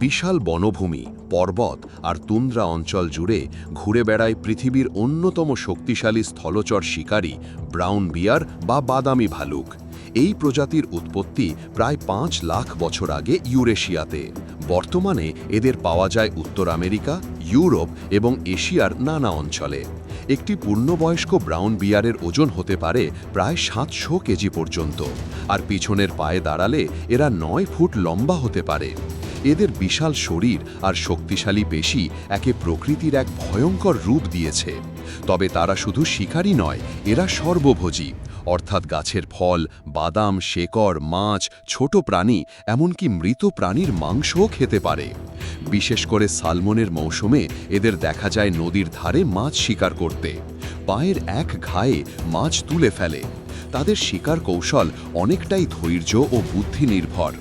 বিশাল বনভূমি, পর্বত আর তুন্দ্রা অঞ্চল জুড়ে ঘুরে বেড়ায় পৃথিবীর অন্যতম শক্তিশালী স্থলচর শিকারী ব্রাউন বিয়ার বা বাদামি ভালুক। এই প্রজাতির উৎপত্তি প্রায় পাঁচ লাখ বছর আগে ইউরেশিয়াতে। বর্তমানে এদের পাওয়া যায় উত্তর আমেরিকা, ইউরোপ এবং এশিয়ার নানা অঞ্চলে। একটি পূর্ণবয়স্ক ব্রাউন বিয়ারের ওজন হতে পারে প্রায় সাতশো কেজি পর্যন্ত। আর পিছনের পায়ে দাঁড়ালে এরা নয় ফুট লম্বা হতে পারে। এদের বিশাল শরীর আর শক্তিশালী পেশি একে প্রকৃতির এক ভয়ঙ্কর রূপ দিয়েছে। তবে তারা শুধু শিকারী নয়, এরা সর্বভোজী। অর্থাৎ গাছের ফল, বাদাম, শেকড়, মাছ, ছোট প্রাণী, এমনকি মৃত প্রাণীর মাংসও খেতে পারে। বিশেষ করে সালমনের মৌসুমে এদের দেখা যায় নদীর ধারে মাছ শিকার করতে। পায়ের এক ঘায়ে মাছ তুলে ফেলে। তাদের শিকার কৌশল অনেকটাই ধৈর্য ও বুদ্ধি নির্ভর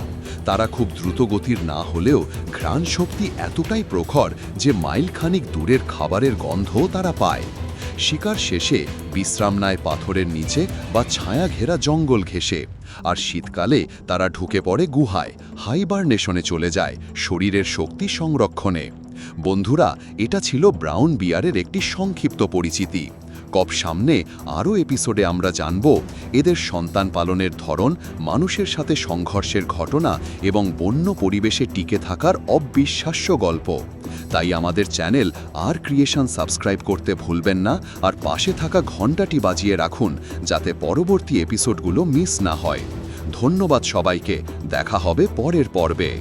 তারা খুব দ্রুতগতির না হলেও ঘ্রাণ শক্তি এতটাই প্রখর যে মাইলখানিক দূরের খাবারের গন্ধ তারা পায়। শিকার শেষে বিশ্রাম নেয় পাথরের নিচে বা ছায়া ঘেরা জঙ্গল ঘেঁষে। আর শীতকালে তারা ঢুকে পড়ে গুহায়, হাইবারনেশনে চলে যায় শরীরের শক্তি সংরক্ষণে। বন্ধুরা, এটা ছিল ব্রাউন বিয়ারের একটি সংক্ষিপ্ত পরিচিতি। কপ সামনে আরও এপিসোডে আমরা জানব এদের সন্তান পালনের ধরন, মানুষের সাথে সংঘর্ষের ঘটনা এবং বন্য পরিবেশে টিকে থাকার অবিশ্বাস্য গল্প। তাই আমাদের চ্যানেল আর ক্রিয়েশন সাবস্ক্রাইব করতে ভুলবেন না আর পাশে থাকা ঘণ্টাটি বাজিয়ে রাখুন যাতে পরবর্তী এপিসোডগুলো মিস না হয়। ধন্যবাদ সবাইকে, দেখা হবে পরের পর্বে।